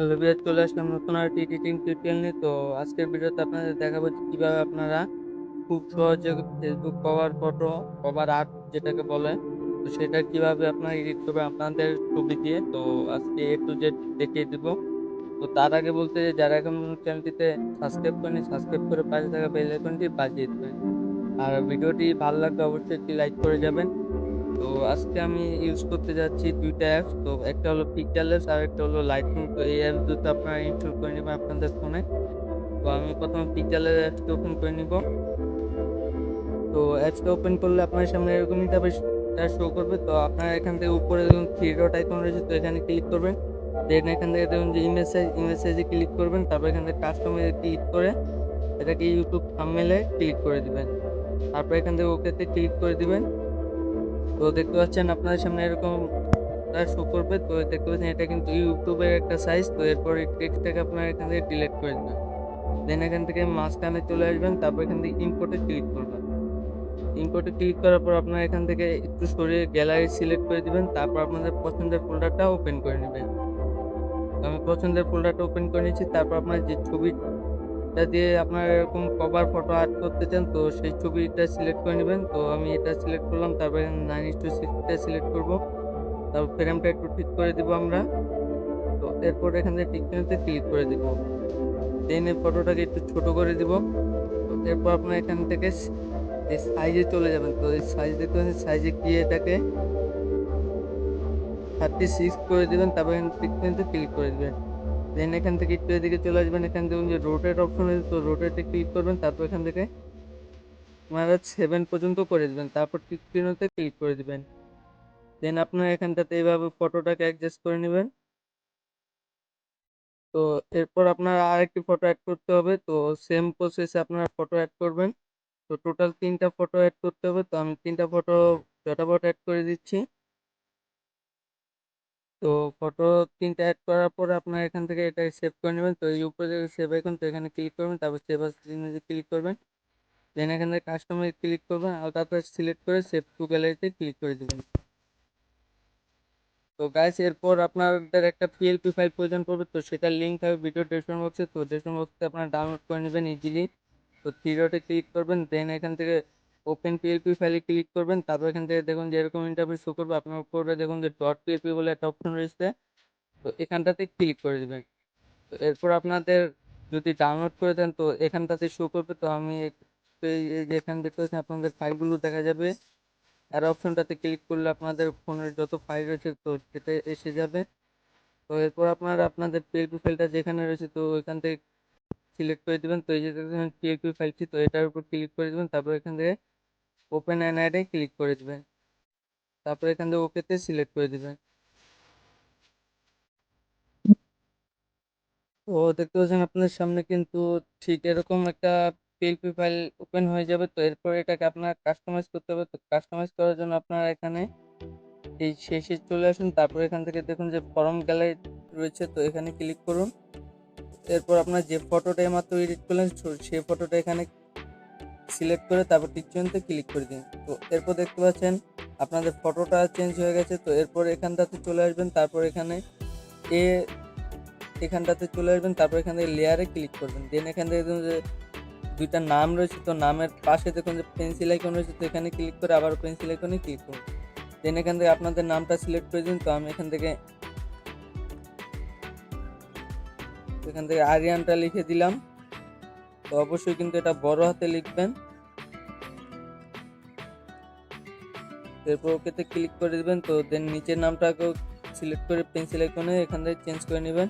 Hello viewer চলে আসলাম নতুন আরেকটি এডিটিং টিউটোরিয়াল নিয়ে। তো আজকের ভিডিওতে আপনাদের দেখাবো কীভাবে আপনারা খুব সহজে Facebook cover photo cover art যেটাকে বলে, তো সেটা কীভাবে আপনারা এডিট করবেন আপনাদের ছবি দিয়ে। তো আজকে এ টু জেড দেখিয়ে দিব। তো তার আগে বলতে যারা এখন চ্যানেলটিতে সাবস্ক্রাইব করেনি সাবস্ক্রাইব করে পাশে থাকা বেল আইকনটি বাজিয়ে দেবেন। আর ভিডিওটি ভালো লাগলে অবশ্যই একটি লাইক করে যাবেন। তো আজকে আমি ইউজ করতে যাচ্ছি দুইটা অ্যাপস তো একটা হলো পিকচারলেস আর একটা হলো লাইটরুম তো এই অ্যাপস দুটো আপনারা ইনস্টল করে নেবেন আপনাদের ফোনে তো আমি প্রথমে পিকচারলেস অ্যাপসটা ওপেন করে নিব। তো অ্যাপসটা ওপেন করলে আপনার সামনে এরকম ইন্টারফেসটা শো করবে। তো আপনারা এখান থেকে উপরে দেখুন থ্রি ডট আইকন রয়েছে, তো এখানে ক্লিক করবেন। দেন এখান থেকে দেখুন যে ইমেজ সাইজ ইমেজ সাইজে ক্লিক করবেন। তারপর এখান থেকে কাস্টমাইজে ক্লিক করে এটাকে ইউটিউব থাম্বনেলে ক্লিক করে দিবেন। তারপর এখান থেকে ওকেতে ক্লিক করে দিবেন। তো দেখতে পাচ্ছেন আপনাদের সামনে এরকম শো করবে তো দেখতে পাচ্ছেন এটা কিন্তু ইউটিউবের একটা সাইজ তো এরপর এই টেক্সটটাকে আপনারা এখান থেকে ডিলিট করে দেবেন। দেন এখান থেকে মাঝখানে চলে আসবেন, তারপর এখান থেকে ইম্পোর্টে ক্লিক করবেন। ইম্পোর্টে ক্লিক করার পর আপনারা এখান থেকে একটু সরিয়ে গ্যালারি সিলেক্ট করে দিবেন, তারপর আপনাদের পছন্দের ফোল্ডারটা ওপেন করে নেবেন। আমি পছন্দের ফোল্ডারটা ওপেন করে নিয়েছি তারপর আপনার যে ছবিটা দিয়ে আপনার এরকম কভার ফটো আর্ট করতে চান, তো সেই ছবিটা সিলেক্ট করে নেবেন। তো আমি এটা সিলেক্ট করলাম, তারপরে নাইন ইস টু সিক্সটা সিলেক্ট করব। তারপর ফ্রেমটা একটু ঠিক করে দিব আমরা। তো এরপর এখান থেকে টিক মেনুতে ক্লিক করে দিব। দেন এই ফটোটাকে একটু ছোট করে দিব। তো এরপর আপনার এখান থেকে এই সাইজে চলে যাবেন। তো এই সাইজ দেখতে পাচ্ছেন সাইজে গিয়ে এটাকে থার্টি সিক্স করে দেবেন, তারপর এখানে ক্লিক করে দেবেন। দেন এখান থেকে একটু এদিকে চলে আসবেন, এখান থেকে যে রোটেট অপশন আছে তো রোটেটে ক্লিক করবেন, তারপর এখান থেকে আপনারা সেভেন পর্যন্ত করে দেবেন, তারপর টিক মেনুতে ক্লিক করে দেবেন। দেন আপনারা এখানটাতে এইভাবে ফটোটাকে অ্যাডজাস্ট করে নেবেন। তো এরপর আপনারা আরেকটি ফটো অ্যাড করতে হবে, তো সেম প্রসেসে আপনারা ফটো অ্যাড করবেন। তো টোটাল তিনটা ফটো অ্যাড করতে হবে, তো আমি তিনটা ফটো ফটাফট অ্যাড করে দিচ্ছি। তো ফটো তিনটা অ্যাড করার পর আপনারা এখান থেকে এটা সেভ করে নেবেন। তো এই উপরে সেভ আইকন তো এখানে ক্লিক করবেন, তারপর সেভ আস ক্লিক করবেন। দেন এখান থেকে কাস্টমারে ক্লিক করবেন, আর তারপর সিলেক্ট করে সেভ টু গ্যালারিতে ক্লিক করে দেবেন। তো গাইস এরপর আপনাদের একটা পিএলপি ফাইল প্রয়োজন পড়বে, তো সেটার লিঙ্ক থাকবে ভিডিও ডেসক্রিপশন বক্সে তো ডেসক্রিপশন বক্সে আপনারা ডাউনলোড করে নেবেন ইজিলি তো থ্রি ডটে ক্লিক করবেন দেন এখান থেকে ওপেন পিএলপি ফাইলে ক্লিক করবেন, তারপর এখান থেকে দেখুন যে এরকম ইন্টারভিউ শো করবে, আপনার উপরে দেখুন যে ডট পিএলপি বলে একটা অপশন রয়েছে, তো এখানটাতে ক্লিক করে দেবেন। তো এরপর আপনাদের যদি ডাউনলোড করে দেন, তো এখানটাতে শো করবে, তো আমি এই যে এখান দেখতে পাচ্ছেন আপনাদের ফাইলগুলো দেখা যাবে। আর অপশনটাতে ক্লিক করলে আপনাদের ফোনের যত ফাইল রয়েছে, তো সেটা এসে যাবে। তো এরপর আপনারা, আপনাদের পিএলপি ফাইলটা যেখানে রয়েছে, তো ওইখান থেকে সিলেক্ট করে দেবেন। তো এই যে পিএলপি ফাইলটি তো এটার উপর ক্লিক করে দেবেন, তারপর এখান থেকে ওপেন অ্যান অ্যাডে ক্লিক করে দেবেন। তারপর এখান থেকে ওকেতে সিলেক্ট করে দেবেন। তো দেখতে পাচ্ছেন আপনার সামনে কিন্তু ঠিক এরকম একটা পিএলপি ফাইল ওপেন হয়ে যাবে। তো এরপর এটাকে আপনার কাস্টমাইজ করতে হবে। তো কাস্টমাইজ করার জন্য আপনারা এখানে এই শেষে চলে আসুন। তারপর এখান থেকে দেখুন যে ফর্ম গ্যালারি রয়েছে। তো এখানে ক্লিক করুন। এরপর আপনার যে ফটোটা মাত্র এডিট করলেন সেই ফটোটা এখানে সিলেক্ট করে তারপর টিকচিহ্নতে ক্লিক করে দিন। তো এরপর দেখতে পাচ্ছেন আপনাদের ফটোটা চেঞ্জ হয়ে গেছে। তো এরপর এখানটাতে চলে আসবেন, তারপর এখানে এ এখানটাতে চলে আসবেন, তারপর এখান থেকে লেয়ারে ক্লিক করবেন। দেন এখান থেকে দেখুন যে দুইটা নাম রয়েছে, তো নামের পাশে দেখুন যে পেন্সিল আইকন রয়েছে, তো এখানে ক্লিক করে আবার পেন্সিল আইকনে ক্লিক করুন। দেন এখান থেকে আপনাদের নামটা সিলেক্ট করে দিন, তো আমি এখান থেকে এখান থেকে আরিয়ানটা লিখে দিলাম। তো অবশ্যই কিন্তু এটা বড় হাতে লিখবেন। এরপর ওকেতে ক্লিক করে দিবেন, তো দেন নিচের নামটাকেও সিলেক্ট করে পেন্সিল আইকনে এখান থেকে চেঞ্জ করে নেবেন।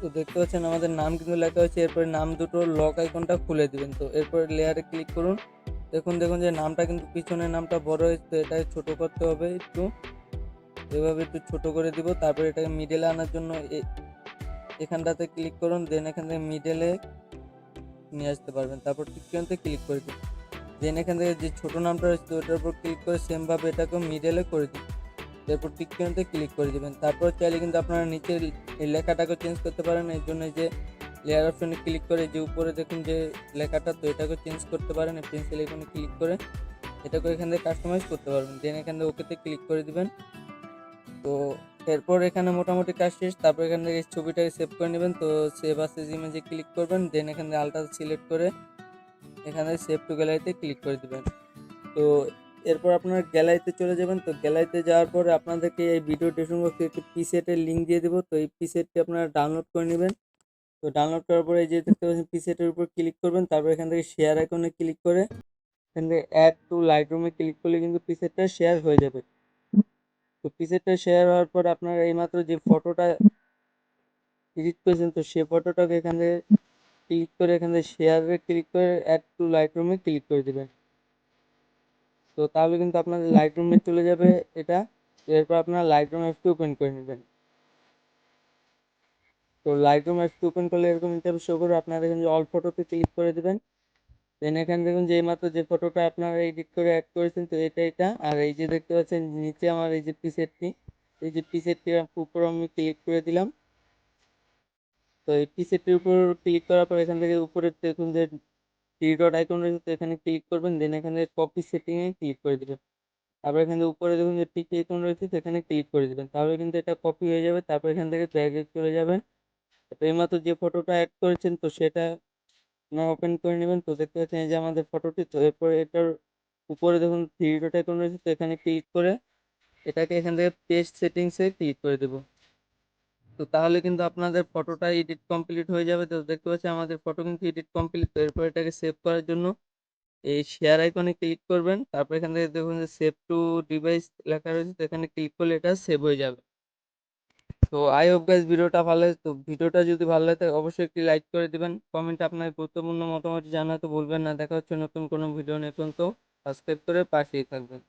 তো দেখতে পাচ্ছেন আমাদের নাম কিন্তু লেখা হয়েছে, এরপরে নাম দুটো লক আইকনটা খুলে দিবেন। তো এরপরে লেয়ারে ক্লিক করুন। দেখুন দেখুন যে নামটা কিন্তু পিছনের নামটা বড় হয়েছে, তো এটাকে ছোট করতে হবে একটু। এভাবে একটু ছোট করে দিব, তারপর এটাকে মিডলে আনার জন্য এখানটাতে ক্লিক করুন দেন এখান থেকে মিডলে নিয়ে আসতে পারবেন। তারপর টিকটনতে ক্লিক করে দিন। দেন এখান থেকে যে ছোট নামটা রয়েছে ওটার উপর ক্লিক করে সেমভাবে এটাকে মিডলে করে দিন। এরপর টিকটনতে ক্লিক করে দেবেন। তারপর চাইলে কিন্তু আপনারা নিচে এই লেখাটাকে চেঞ্জ করতে পারেন। এর জন্য যে লেয়ার অপশনে ক্লিক করে, যে উপরে দেখুন যে লেখাটা, তো এটাকে চেঞ্জ করতে পারেন। পেন্সিল এখানে ক্লিক করে এটাকে এখান থেকে কাস্টমাইজ করতে পারবেন। দেন এখান থেকে ওকেতে ক্লিক করে দিবেন। তো এরপর এখানে মোটামুটি কাজ শেষ, তারপর এখান থেকে ছবিটাকে সেভ করে নেবেন। তো সেভ আসে ইমেজে ক্লিক করবেন দেন এখান থেকে আলটা সিলেক্ট করে এখানে সেভ টু গ্যালারিতে ক্লিক করে দেবেন। তো এরপর আপনার গ্যালারিতে চলে যাবেন। তো গ্যালারিতে যাওয়ার পরে আপনাদেরকে এই ভিডিও ডেসক্রিপশন বক্সে একটি পিসেটের লিঙ্ক দিয়ে দেবো। তো এই পিসেটটি আপনারা ডাউনলোড করে নেবেন। তো ডাউনলোড করার পরে যে দেখতে পাচ্ছেন পিসেটের উপর ক্লিক করবেন। তারপর এখান থেকে শেয়ার আইকনে ক্লিক করে এখান থেকে অ্যাড টু লাইট রুমে ক্লিক করলে কিন্তু পিসেটটা শেয়ার হয়ে যাবে। তো পিসেটটা শেয়ার হওয়ার পর আপনারা এইমাত্র যে ফটোটা এডিট করেছেন, তো সে ফটোটাকে এখান থেকে ক্লিক করে, এখান থেকে শেয়ারে ক্লিক করে অ্যাড টু লাইট রুমে ক্লিক করে দেবেন। তো তাহলে কিন্তু আপনার লাইট রুমে চলে যাবে এটা। এরপর আপনার লাইট রুম অ্যাপটি ওপেন করে নেবেন। তো লাইট রুম অ্যাপটি ওপেন করলে এরকম ইন্টারভিউ শো করে আপনারা এখানে অল ফটোতে ক্লিক করে দেবেন। দেন এখানে দেখুন যে এইমাত্র যে ফটোটা আপনারা এডিট করে অ্যাড করেছেন তো এটা এটা। আর এই যে দেখতে পাচ্ছেন নিচে আমার এই যে পিসেটটি এই যে পিসেটটি উপর আমি ক্লিক করে দিলাম। তো এই পিসেটটির উপর ক্লিক করার পর এখান থেকে উপরে দেখুন যে থ্রি ডট আইকন রয়েছে তো এখানে ক্লিক করবেন দেন এখানে কপি সেটিংয়ে ক্লিক করে দেবেন। তারপর এখান উপরে দেখুন যে টিক আইকন রয়েছে সেখানে ক্লিক করে দেবেন। তাহলে কিন্তু এটা কপি হয়ে যাবে, তারপর এখান থেকে ব্যাগে চলে যাবেন তো এইমাত্র যে ফটোটা অ্যাড করেছেন তো সেটা আপনারা ওপেন করে নেবেন। তো দেখতে পাচ্ছেন এই যে আমাদের ফটোটি তো এরপরে এটার উপরে দেখুন থ্রি ডট আইকন রয়েছে। তো এখানে ক্লিক করে এটাকে এখান থেকে পেস্ট সেটিংসে ক্লিক করে দেবো। তো তাহলে কিন্তু আপনাদের ফটোটা এডিট কমপ্লিট হয়ে যাবে। তো দেখতে পাচ্ছেন আমাদের ফটো কিন্তু এডিট কমপ্লিট তো এরপর এটাকে সেভ করার জন্য এই শেয়ার আইকনে ক্লিক করবেন। তারপর এখান থেকে দেখুন যে সেভ টু ডিভাইস লেখা রয়েছে। তো এখানে ক্লিক করলে এটা সেভ হয়ে যাবে। তো আই হোপ গাইজ ভিডিওটা ভালো তো ভিডিওটা যদি ভালো লাগে অবশ্যই একটি লাইক করে দিবেন। কমেন্টে আপনার গুরুত্বপূর্ণ মতামত জানাতে ভুলবেন না। দেখা হচ্ছে নতুন কোনো ভিডিও নিয়ে। পর্যন্ত সাবস্ক্রাইব করে পাশেই থাকবেন।